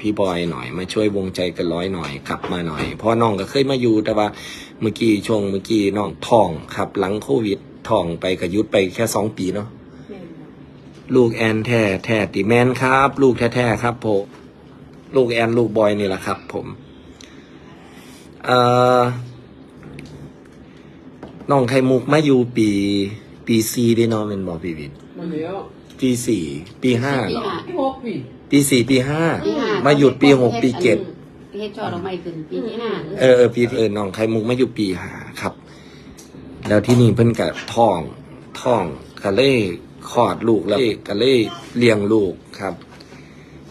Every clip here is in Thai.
พี่บอยหน่อย มาช่วยวงใจเกันร้อยหน่อยกลับมาหน่อยเพราะน้องก็เคยมาอยู่แต่ว่าเมื่อกี้ช่วงเมื่อกี้น้องท้องครับ หลังโควิดท้องไปกับยุดไปแค่สองปีเนาะลูกแอนแท้แท้ติแมนครับ ลูกแท้ๆครับผมลูกแอนลูกบอยนี่แหละครับ ผมเอ่อน้องไข่มุกมาอยู่ปี ปีซีได้เนอนเป็นบอกพี่วินมาแล้ว ปีสี่ปีห้าเหรอ พี่หกปีปีสี่ปีห้าปีห้มาหยุดปีหกปีเจ็ด เฮ็ดช่อเราไม่ขึ้นปีที่ห้าเออเออปีเออน้องไข่มุกมาอยู่ปีห้าครับ แล้วที่นี่เพิ่นกับท้องท้องก็เลยคลอดลูกแล้วก็เลยเลี้ยงลูกครับ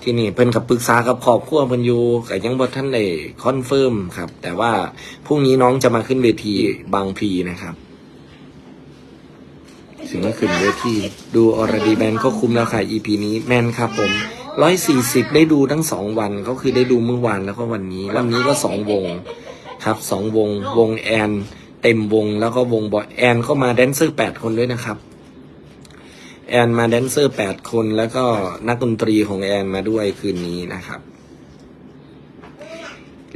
ที่นี่เพิ่นกับปรึกษากับครอบครัวเพิ่นอยู่ก็ยังบ่ทันได้คอนเฟิร์มครับ แต่ว่าพรุ่งนี้น้องจะมาขึ้นเวทีบางพลีนะครับ ถึงมาขึ้นเวทีดูออรดีแมนก็คุ้มแล้วค่ะ EP นี้แมนครับผมร้อยสี่สิบได้ดูทั้งสองวันก็คือได้ดูเมื่อวานแล้วก็วันนี้วันนี้ก็สองวงครับสองวงวงแอนเต็มวงแล้วก็วงบอยแอนก็มาแดนเซอร์แปดคนด้วยนะครับ แอนมาแดนเซอร์แปดคนแล้วก็นักดนตรีของแอนมาด้วยคืนนี้นะครับ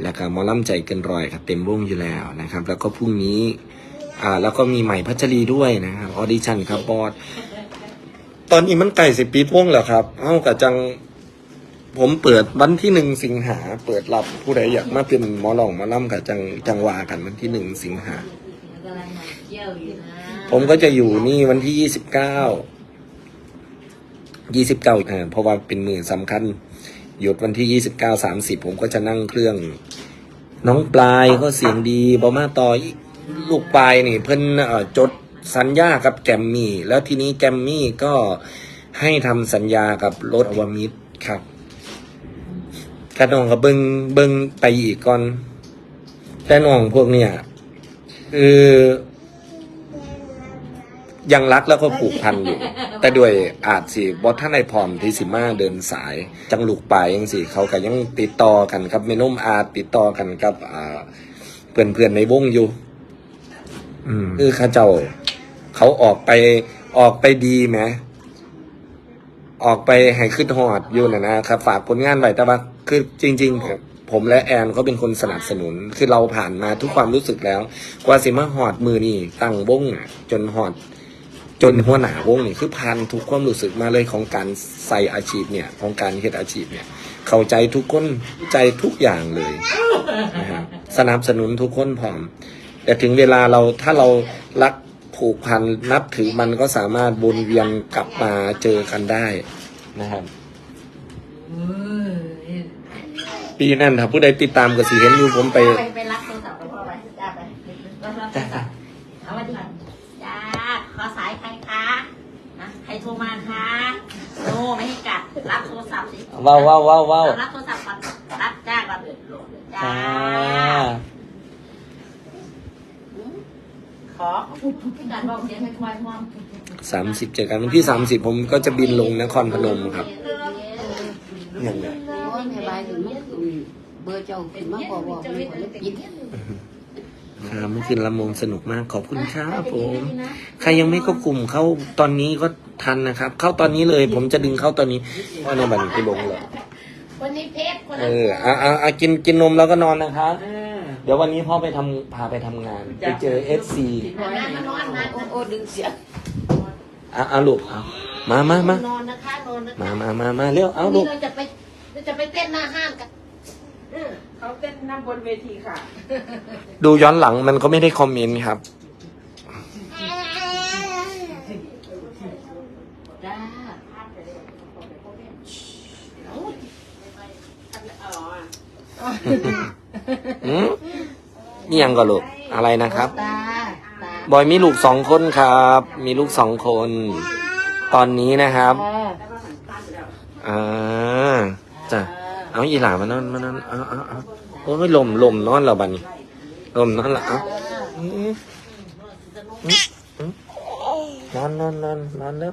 แล้วก็มอล่ำใจเกินรอยครับเต็มวงอยู่แล้วนะครับ แล้วก็พรุ่งนี้ อ่า แล้วก็มีใหม่พัชรีด้วยนะครับออดิชั่นครับบอสตอนนี้มันไก่สิบปีดวงแล้วครับเอ้ากับจัง ผมเปิดวันที่หนึ่งสิงหา เปิดรับผู้ใดอยากมาเป็นหมอลองหมาล่ำกับจังจังวากันวันที่หนึ่งสิงหาผมก็จะอยู่นี่วันที่ยี่สิบเก้า ยี่สิบเก้าเพราะว่าเป็นมือสำคัญ หยุดวันที่ยี่สิบเก้าสามสิบผมก็จะนั่งเครื่อง น้องปลายก็เสียงดีบอมาต่ออีก ลูกปลายนี่เพิ่นจดสัญญากับแกมมี่ แล้วทีนี้แกมมี่ก็ให้ทำสัญญากับรถอวมิตรครับกระนองกับเบิงเบิงไปอีกก่อนแต่น้องพวกเนี่ยคือยังรักแล้วก็ผูกพันอยู่ แต่ด้วยอาจสิบอท่านในพร้อมที่สิมาเดินสาย จังลูกปลายยังสิเขาก็ยังติดต่อกันครับเมนุ่มอาจติดต่อกันกับเพื่อนเพื่อนๆในวงอยู่ อืมคือเข้าเจ้า เขาออกไปออกไปดีไหมออกไปให้ขึ้นหอดอยู่นะนะครับ ฝากผลงานไว้แต่ว่าคือจริง ๆ ผมผมและแอนเขาเป็นคนสนับสนุน คือเราผ่านมาทุกความรู้สึกแล้ว กว่าสิมาหอดมือนี่ ตั้งวงน่ะ จนหอด จนหัวหน้าวงนี่คือผ่านทุกความรู้สึกมาเลยของการใส่อาชีพเนี่ย ของการเฮ็ดอาชีพเนี่ย เข้าใจทุกคนใจทุกอย่างเลยนะครับสนับสนุนทุกคนพร้อม แต่ถึงเวลาเราถ้าเรารักผูกพันนับถือมันก็สามารถวนเวียนกลับมาเจอกันได้นะครับ ปีนั้นถ้าผู้ใดติดตามก็สิเห็นอยู่ผมไปไปไปรับโทรศัพท์ไปพ่อไปจ้าไปรับโทรศัพท์เอาวันนี้จ้าขอสายใครคะนะใครโทรมาคะโนไม่ให้กัดรับโทรศัพท์สิว้าวว้าวว้าวว้าวรับโทรศัพท์ก่อนรับจ้าก่อนจ้า อ่า ขอพี่การบอกเสียงให้ควายมองสามสิบเจอกันวันที่สามสิบผมก็จะบินลงนครพนมครับอย่างเนี้ยโอ้ยแม่บายถึงมันเบอร์เจ้าขึ้นมาบอกบอกมีคนเลยปิดครับเมื่อคืนลำวงสนุกมากขอบคุณครับผม ใครยังไม่เข้ากลุ่มเข้าตอนนี้ก็ทันนะครับ เข้าตอนนี้เลย ผมจะดึงเข้าตอนนี้เพราะในบัตรกูลงเลยวันนี้เพชรคนเอนั้นออะอะอะกินกินนมแล้วก็นอนนะครับเดี๋ยววันนี้พ่อไปทำพาไปทำงาน ไปเจอเอฟซีมามานอนมาโอ้โอ้ดึงเสียงอะอะลูกเอามามามา นอนนะคะนอนนะคะมามามามาเร็ว เอาวันลูนี้กเราจะไปเราจะไปเต้นหน้าห้างกันเขาเต้นนั่งบนเวทีค่ะ ดูย้อนหลังมันก็ไม่ได้คอมเมนต์ครับ จ้าอืม นี่ยังก็ลูกอะไรนะครับตาตาบอยมีลูกสองคนครับ มีลูกสองคน ตอนนี้นะครับอ่าจ้ะเอาอีหลามานอนมานอนเอาเอาเอาโอ้ยลมลมนอนแล้วบัดนี้ลมนอนละเอาอืมอืมอืมนอนนอนนอนนอนแล้ว